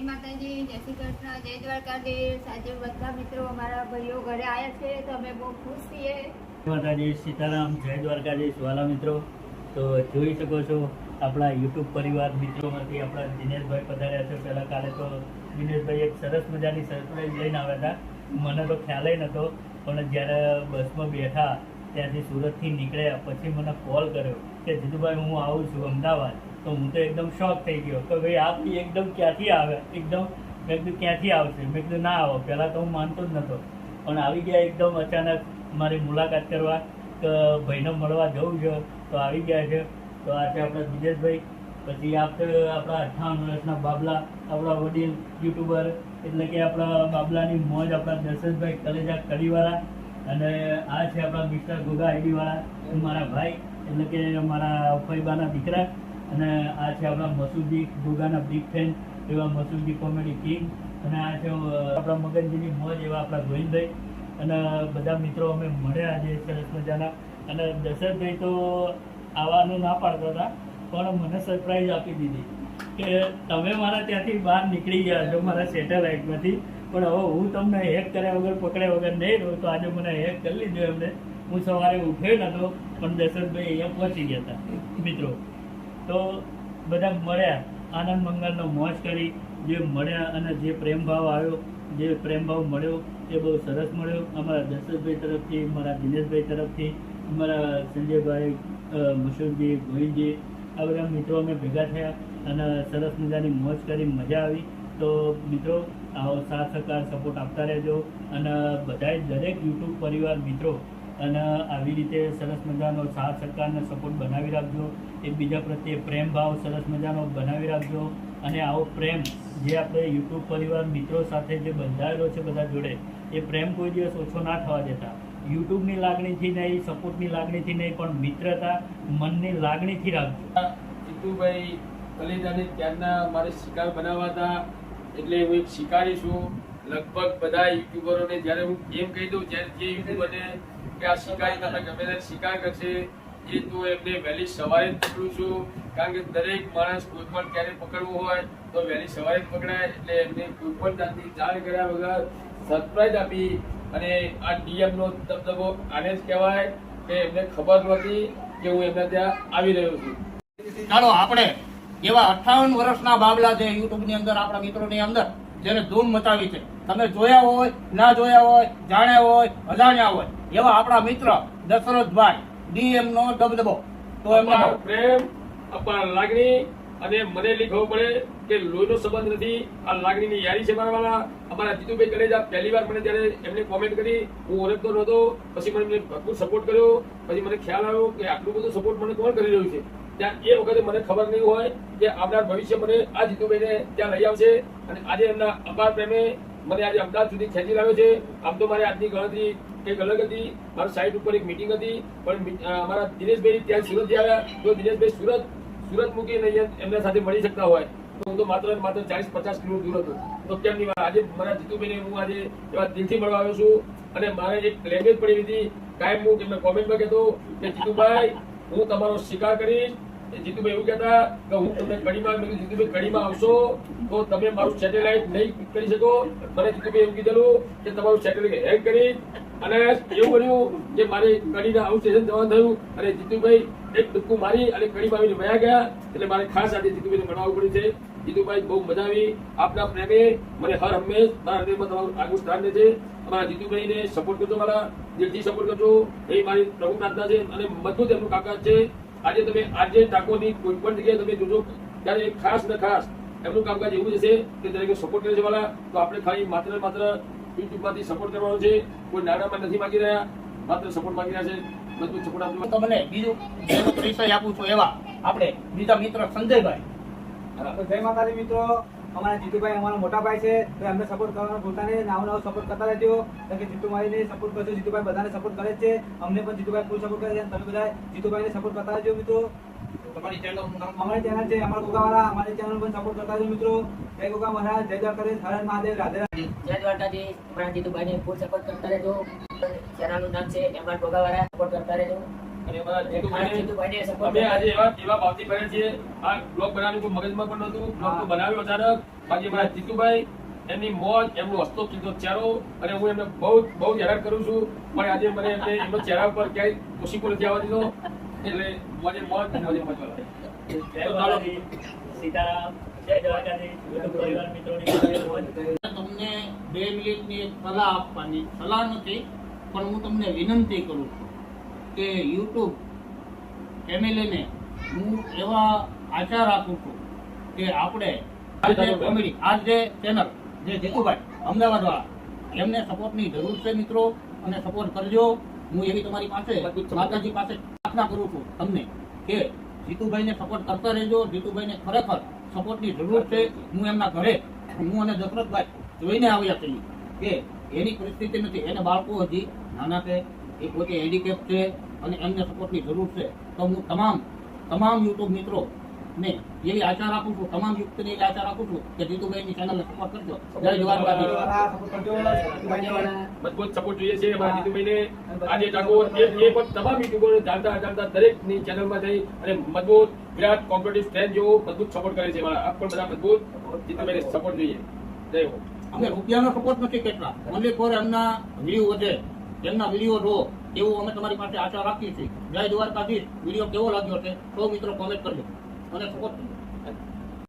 જય માતાજી, જય શ્રી કૃષ્ણ, જય દ્વારકાધીશ. આજે બધા મિત્રો અમારા ભાઈઓ ઘરે આવ્યા છે, તો અમે બહુ ખુશ છીએ. માતાજી, સીતારામ, જય દ્વારકાધીશ, વાલા મિત્રો. તો જોઈ શકો છો, આપણા યુટ્યુબ પરિવાર મિત્રોમાંથી આપણા દિનેશભાઈ પધાર્યા છે. પહેલાં કાલે તો દિનેશભાઈ એક સરસ મજાની સરપ્રાઈઝ લઈને આવ્યા હતા. મને તો ખ્યાલ નહોતો, પણ જ્યારે બસમાં બેઠા ત્યાંથી સુરતથી નીકળ્યા પછી મને કોલ કર્યો કે, જીતુભાઈ, હું આવું છું અમદાવાદ. તો હું તો એકદમ શોક થઈ ગયો કે, ભાઈ, આ બી એકદમ ક્યાંથી આવે? એકદમ મેં કીધું, ક્યાંથી આવશે? મેં કીધું, ના આવો, પહેલાં તો હું માનતો જ નહોતો પણ આવી ગયા એકદમ અચાનક મારી મુલાકાત કરવા કે, ભાઈને મળવા જવું છે. તો આવી ગયા છે. તો આ છે આપણા દિનેશભાઈ, પછી આપણે આપણા અઠાવન વર્ષના બાબલા, આપણા વડીલ, યુટ્યુબર, એટલે કે આપણા બાબલાની મોજ આપણા દર્શનભાઈ કલેજા કડીવાળા અને આ છે આપણા મિસ્ટર ગોગા આઈડીવાળા મારા ભાઈ, એટલે કે મારા ફૈબાના દીકરા. અને આ છે આપણા મસૂદજી ગોગાના બિગ ફેન એવા મસૂદજી કોમેડી કિંગ અને આ છે આપણા મગનજીની મોજ એવા આપણા ગોવિંદભાઈ. અને બધા મિત્રો અમે મળ્યા આજે સરસ મજાના. અને દશરથભાઈ તો આવવાનું ના પાડતા હતા, પણ મને સરપ્રાઈઝ આપી દીધી કે તમે મારા ત્યાંથી બહાર નીકળી ગયા છો, મારા સેટેલાઇટમાંથી પણ હવે હું તમને હેક કર્યા વગર, પકડ્યા વગર નહીં રહું તો આજે મને હેક કરી લીધો એમને. હું સવારે ઉઠ્યો નહોતો પણ દશરથભાઈ અહીંયા પહોંચી ગયા હતા, મિત્રો. તો બધા મળ્યા, આનંદ મંગલનો મોજ કરી, જે મળ્યા અને જે પ્રેમભાવ આવ્યો, જે પ્રેમભાવ મળ્યો, એ બહુ સરસ મળ્યો. અમારા દશરથભાઈ તરફથી મારા દિનેશભાઈ તરફથી, અમારા સંજયભાઈ મસૂરજી ગોવિંદજી, આ બધા મિત્રો અમે ભેગા થયા અને સરસ મજાની મોજ કરી, મજા આવી. તો મિત્રો આવો સાથ સહકાર સપોર્ટ આપતા રહેજો. અને બધા દરેક યુટ્યુબ પરિવાર મિત્રો, અને આવી રીતે સરસ મજાનો સાથ સહકારને સપોર્ટ બનાવી રાખજો. એકબીજા પ્રત્યે પ્રેમ ભાવ સરસ મજાનો બનાવી રાખજો. અને આવો પ્રેમ જે આપણે યુટ્યુબ પરિવાર મિત્રો સાથે જે બંધાયેલો છે બધા જોડે, એ પ્રેમ કોઈ દિવસ ઓછો ના થવા દેતા. યુટ્યુબની લાગણીથી નહીં સપોર્ટની લાગણીથી નહીં, પણ મિત્રતા, મનની લાગણીથી રાખજો. જીતુભાઈ કલેજાને ત્યારના મારે શિકાર બનાવવા હતા. એટલે હું એક શિકારી છું. લગભગ બધા યુટ્યુબરોને જ્યારે હું એમ કહી દઉં, જ્યારે જે યુટ્યુબરને કે આ શિકારી તમે ગમે ત્યારે શિકાર કરશે એ તો એમને વહેલી સવારે જ પકડું છું. કારણ કે દરેક માણસ કોઈ પણ ક્યારે પકડવું હોય, તો વહેલી સવારે જ પકડાય. એટલે એમને કોઈ પણ જાતની જાણ કર્યા વગર સરપ્રાઈઝ આપી અને આ ડીએમનો દબદબો આને જ કહેવાય કે એમને ખબર નહોતી કે હું એમના ત્યાં આવી રહ્યો છું. ચાલો, આપણે એવા અઠ્ઠાવન વર્ષના બાબલા છે યુટ્યુબની અંદર આપણા મિત્રોની અંદર જેને ધૂમ મચાવી છે. તમે જોયા હોય ના જોયા હોય જાણ્યા હોય અજાણ્યા હોય એવા આપણા મિત્ર દશરથભાઈ ડીએમ નો દબદબો. તો એમને પ્રેમ અપાર લાગણી અને મને લીખવું પડે કે લોહીનો સંબંધ નથી. આ લાગણીની યારી છે મારવાના અમારા જીતુભાઈ કલેજા પહેલી વાર મને જ્યારે એમને કોમેન્ટ કરી હું ઓળખતો નહોતો. પછી મને ભરપૂર સપોર્ટ કર્યો. પછી મને ખ્યાલ આવ્યો કે આટલું બધું સપોર્ટ મને કોણ કરી રહ્યું છે? ત્યાં એ વખતે મને ખબર નહીં હોય કે આવનાર ભવિષ્ય મને આ જીતુભાઈને ત્યાં લઈ આવશે અને આજે એમના અપાર પ્રેમે મને આજે અમદાવાદ સુધી ખેંચી લાવ્યો છે. આમ તો મારે આજની ગણતરી કંઈક અલગ હતી. મારા સાઈટ ઉપર એક મિટિંગ હતી. પણ અમારા દિનેશભાઈ ત્યાં સુરતથી આવ્યા તો દિનેશભાઈ સુરત સુરત મૂકીને એમના સાથે મળી શકતા હોય, તો હું તો માત્ર માત્ર ચાલીસ પચાસ કિલો દૂર હતો. તો કેમ નહીં આજે મારા જીતુભાઈને હું આજે એવા દિલથી મળવા આવ્યો છું. અને મારે એક લેંગ્વેજ પડી હતી. કાયમ હું એમને કોમેન્ટમાં કહેતો કે, જીતુભાઈ, હું તમારો શિકાર કરીશ. જીતુભાઈ એવું કહેતા કે હું તમને કડીમાં મેં જીતુભાઈ, કડીમાં આવશો તો તમે મારું સેટેલાઇટ નહીં કરી શકો. મને જીતુભાઈ એવું કીધેલું કે તમારું સેટેલાઇટ હેક કરી અને એવું બન્યું કે મારે કડીના આઉટ સ્ટેશન જવાનું થયું અને જીતુભાઈ એક ડૂબકું મારી અને કડીમાં આવીને વયા ગયા. એટલે મારે ખાસ આજે જીતુભાઈને મળવાનું પડ્યું છે. જીતુભાઈ બહુ મજા આવી. આપના પ્રેમે મને હર હંમેશ મારા હૃદયમાં તમારું આગવું સ્થાન છે અમારા જીતુભાઈને સપોર્ટ કરજો મારા, દિલથી સપોર્ટ કરજો. એ મારી પ્રભુ પ્રાર્થના છે અને મજબૂત એમનું કાકા છે. આજે તમે આજે ટાકોની કોઈ પણ જગ્યાએ તમે જોજો ત્યારે ખાસ ને ખાસ એમનું કામકાજ એવું જ છે કે દરેકે સપોર્ટ કરે છે વાળા તો આપણે ખાલી માત્ર માત્ર યુટ્યુબમાંથી સપોર્ટ કરવાનો છે. કોઈ નાણામાં નથી માંગી રહ્યા માત્ર સપોર્ટ માંગી રહ્યા છે. મજબૂત સપોર્ટ આપજો. તમને બીજું પરિચય આપું છું એવા. આપણે બીજા મિત્ર સંજયભાઈ. જય માતાજી મિત્રો. અમારા જીતુભાઈ અમારા મોટા ભાઈ છે તો એમને સપોર્ટ કરવાનો ભૂલતા નહીં નવો નવો સપોર્ટ કરતા રહેજો. કારણ કે જીતુભાઈને સપોર્ટ કરજો જીતુભાઈ બધાને સપોર્ટ કરે છે. અમને પણ જીતુભાઈ ફૂલ સપોર્ટ કરે છે તમે બધા જીતુભાઈને સપોર્ટ કરતા રહેજો મિત્રો. અમારી ચેનલ છે અમારા ગોગાવાળા અમારી ચેનલ પણ સપોર્ટ કરતા રહેજો મિત્રો. જય ગોગા મહારાજ જય દ્વારકાધીશ હર હર મહાદેવ રાધે રાધે. જય દ્વારકાધીશ અમારા જીતુભાઈને ફૂલ સપોર્ટ કરતા રહેજો. ચેનલનું નામ છે એમાં ગોગાવાળા સપોર્ટ કરતા રહેજો. અને અમારા અમારા જીતુભાઈને જીતુભાઈને સપોર્ટ અમે આજે એવા એવા ભાવથી કર્યા છીએ. આ બ્લોગ બનાવવાનું કોઈ મગજમાં પણ નહોતું. બ્લોગ તો બનાવ્યો અચાનક. બાકી મારા જીતુભાઈ એમની મોજ એમનો હસતો ખીલતો ચહેરો અને હું એમને બહુ બહુ હેરાન કરું છું. પણ આજે મને એમને એમનો ચહેરા ઉપર ક્યાંય ખુશી પણ નથી આવવા દીધો. એટલે મોજે મોજ મોજે મોજ વાળા. જય માતાજી સીતારામ. જય દ્વારકાધીશ. યુટ્યુબ પરિવાર મિત્રોની સાથે મોજ. તમને બે મિનિટની એક સલાહ આપવાની. સલાહ નથી પણ હું તમને વિનંતી કરું છું. કે યુટ્યુબ ફેમિલીને હું એવા આચાર રાખું છું કે આપણે કોમેડી આ જે ચેનલ જે જીતુભાઈ અમદાવાદ વાળા એમને સપોર્ટની જરૂર છે મિત્રો અને સપોર્ટ કરજો. હું એવી તમારી પાસે માતાજી પાસે પ્રાર્થના કરું છું તમને કે જીતુભાઈને સપોર્ટ કરતા રહેજો. જીતુભાઈને ખરેખર સપોર્ટની જરૂર છે. હું એમના ઘરે હું અને દશરથભાઈ જોઈને આવ્યા છીએ કે એની પરિસ્થિતિ નથી. એને બાળકો હજી નાના છે. એ પોતે હેન્ડીકેપ છે અને એમને સપોર્ટની જરૂર છે. તો હું તમામ તમામ યુટ્યુબ મિત્રો ને એવી આચાર આપું છું તમામ યુક્તને એવી આચાર આપું છું કે જીતુભાઈની ચેનલને સપોર્ટ કરજો. જય જવાહર મજબૂત સપોર્ટ જોઈએ છે. અમારા જીતુભાઈને આજે ટાગોર એ પણ તમામ યુટ્યુબરો જાણતા જાણતા દરેકની ચેનલમાં જઈ અને મજબૂત વિરાટ કોમ્પિટિટિવ ફેન જેવો મજબૂત સપોર્ટ કરે છે. મારા આપ પણ બધા મજબૂત જીતુભાઈને સપોર્ટ જોઈએ. જય હો. અમે રૂપિયાનો સપોર્ટ નથી કેટલા. ઓનલી ફોર એમના વ્યૂ વધે. એમના વીડિયો જો એવું અમે તમારી પાસે આશા રાખીએ છીએ. જય દ્વારકાધીશ. વીડિયો કેવો લાગ્યો છે? સૌ મિત્રો કોમેન્ટ કરજો. અને સપોર્ટ